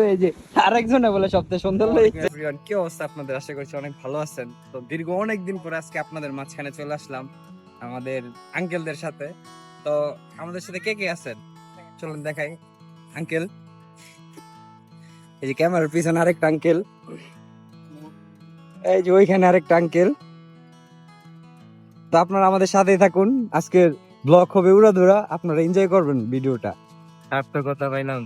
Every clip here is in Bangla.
এই যে আরেকজনে বলে সবচেয়ে সুন্দর লেগেছে। এভরিওয়ান কি অবস্থা আপনাদের? আশা করছি অনেক ভালো আছেন। তো দীর্ঘ অনেক দিন পরে আজকে আপনাদের মাঝখানে চলে আসলাম আমাদের আঙ্কেলদের সাথে। তো আমাদের সাথে কে কে আছেন? চলুন দেখাই। আঙ্কেল এই যে ক্যামেরার পিছনে আরেকটা আঙ্কেল এই যে ওইখানে আরেকটা আঙ্কেল তো আপনারা আমাদের সাথেই থাকুন। আজকের ব্লগ হবে উড়াধুরা। আপনারা এনজয় করবেন ভিডিওটা। সার্থকতা পাইলাম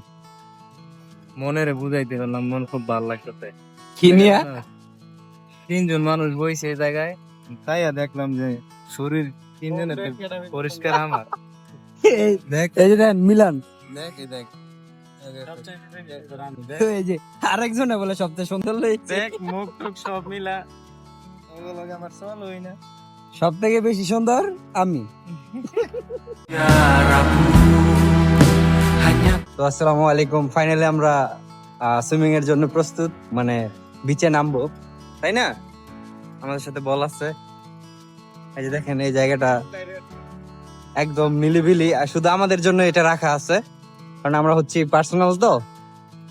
মনের বুঝাইতে পারলাম মন খুব ভালো লাগতেছে। কি নিয়ে? তিনজন মানুষ বইছে এই জায়গায় তাইয়া দেখলাম যে শরীর তিনজনের পরিষ্কার আমার। দেখ। এই যে মিলান। দেখ এই দেখ। এই যে আরেকজনে বলে সবচেয়ে সুন্দর লেগেছে। দেখ মুখ টুক সব মিলা। ওগুলো আমার চল হই না। সব থেকে বেশি সুন্দর আমি। তো আসসালামু আলাইকুম। ফাইনালি আমরা সুইমিং এর জন্য প্রস্তুত। মানে বিচে নামবো, তাই না? আমাদের সাথে বল আছে। এই যে দেখেন, এই জায়গাটা একদম নিলিবিলি। আর শুধু আমাদের জন্য এটা রাখা আছে। কারণ আমরা হচ্ছি পার্সোনাল তো।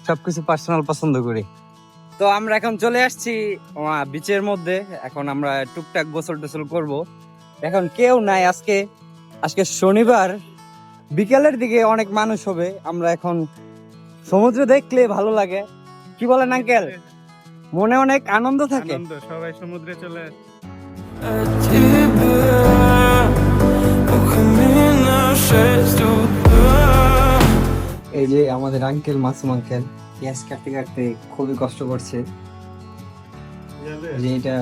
সবকিছু পার্সোনাল পছন্দ করি। তো আমরা এখন চলে আসছি বিচের মধ্যে। এখন আমরা টুকটাক গোসল টোসল করব। এখন কেউ নাই আজকে। আজকে শনিবার। বিকেলের দিকে অনেক মানুষ হবে আমরা এখন সমুদ্র দেখলে ভালো লাগে। কি বলেন আঙ্কেল? মনে অনেক আনন্দ থাকে। সবাই সমুদ্রে চলে এই যে আমাদের আঙ্কেল মাসুম আঙ্কেল গ্যাস কাটতে কাটতে খুবই কষ্ট করছে। যে এটা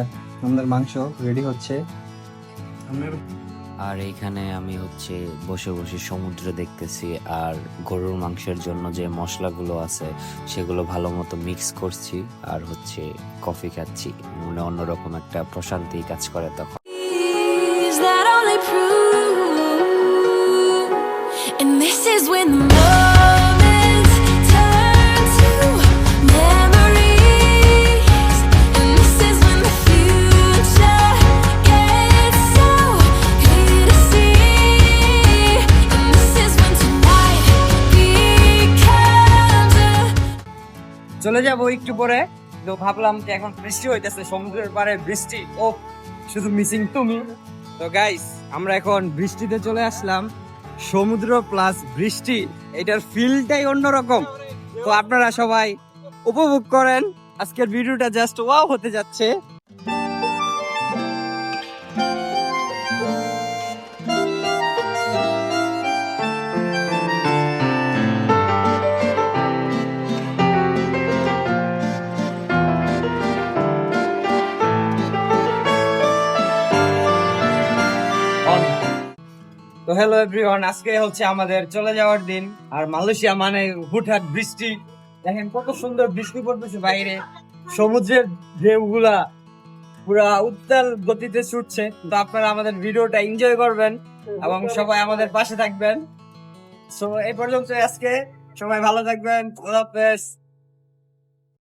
আমাদের মাংস রেডি হচ্ছে। আর এখানে আমি হচ্ছে বসে বসে সমুদ্র দেখতেছি আর গরুর মাংসের জন্য যে মশলাগুলো আছে, সেগুলো ভালো মতো মিক্স করছি আর হচ্ছে কফি খাচ্ছি মনে অন্যরকম একটা প্রশান্তি কাজ করে তখন? And this is when the চলে যাব একটু পরে। তো ভাবলাম যে এখন বৃষ্টি হইতেছে, সমুদ্রের পাড়ে বৃষ্টি। ও, শুধু মিসিং তুমি। তো গাইস আমরা এখন বৃষ্টিতে চলে আসলাম। সমুদ্র প্লাস বৃষ্টি, এটার ফিলটাই অন্যরকম। তো আপনারা সবাই উপভোগ করেন। আজকের ভিডিওটা জাস্ট ওয়াও হতে যাচ্ছে। তো হ্যালো এভরিওয়ান আজকে হচ্ছে আমাদের চলে যাওয়ার দিন। আর মালয়েশিয়া মানে হুটহাট বৃষ্টি। দেখেন কত সুন্দর বৃষ্টি পড়তেছে বাইরে। সমুদ্রের ঢেউগুলা পুরা উত্তাল গতিতে ছুটছে। তো আপনারা আমাদের ভিডিওটা এনজয় করবেন এবং সবাই আমাদের পাশে থাকবেন। সো এই পর্যন্ত আজকে। সবাই ভালো থাকবেন। আল্লাহ হাফেজ।